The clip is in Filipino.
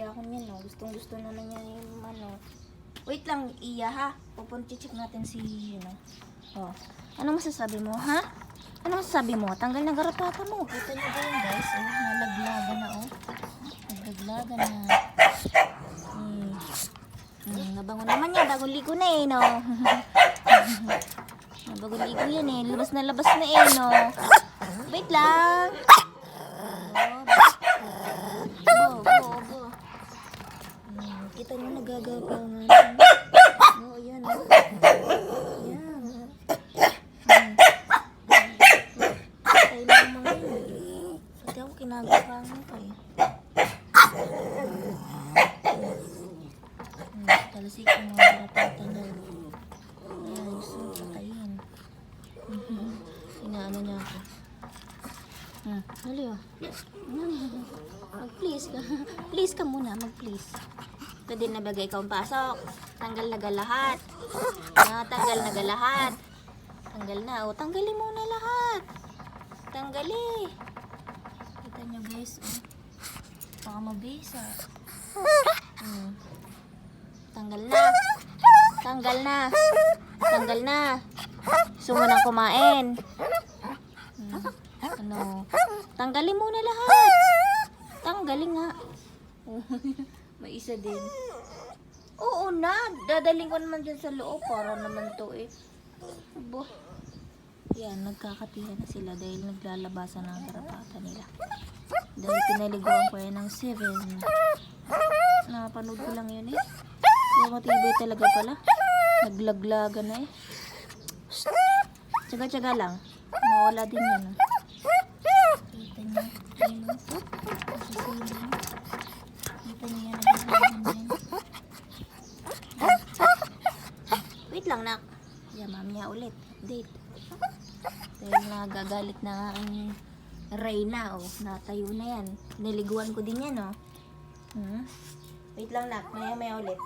iiyakon niya, no? Gustong gusto naman niya yung ano. Wait lang, iya ha. Pupunti check natin si, you know. Oh. Ano masasabi mo, ha? Ano masasabi mo? Tanggal na garapata mo. Kita niyo ba yun, guys? Oh, nalaglaga na, oh. Nalaglaga na. Hmm. Hmm, nabango naman yan. Bagong ligo na eh, no? Bagong ligo yan eh. Labas na labas na eh, no? Wait lang. Oh, go, go, go. Hmm, kita niyo nagagapangan. Oo, yan. oh. Yan. Hmm. Patay na ang mga yun. Pati ako kinagapangan pa eh. Hmm, talasik yung mga karapatan daw. Ayan, gusto mo patayin. Mhm. Inaano niya ako. Hmm, hali oh. Mag-please ka. please ka muna, mag-please. Pwede na bagay ikaw ang pasok. Tanggal na lahat. Ah, tanggal na lahat. Tanggal na. O, tanggalin muna lahat. Tanggali. Kita nyo guys, oh. Baka mabisa. Hmm. Tanggal na. Tanggal na. Tanggal na. Gusto mo nang kumain. Hmm. Ano? Tanggalin muna lahat. Tanggalin nga. May isa din. Oo na. Dadaling ko naman dyan sa loob. Para naman to eh. Abo. Yan, nagkakatihan na sila dahil naglalabasan ng karapatan nila. Dahil pinaliguan ko yan ng 7. Napanood ko lang yun eh. Pero matibay talaga pala. Naglaglaga na eh. Tsaga-tsaga lang. Mawala din yan. Kita niyo. Ayun oh. Nasisilin. Kita niyo yan. naglagan yan. Wait lang, nak. Yeah, mamaya ulit. Update. Dahil nagagalit na ang Reyna, oh. Natayo na yan. Niliguan ko din yan, oh. Hmm? Wait lang, nak. Maya, maya ulit.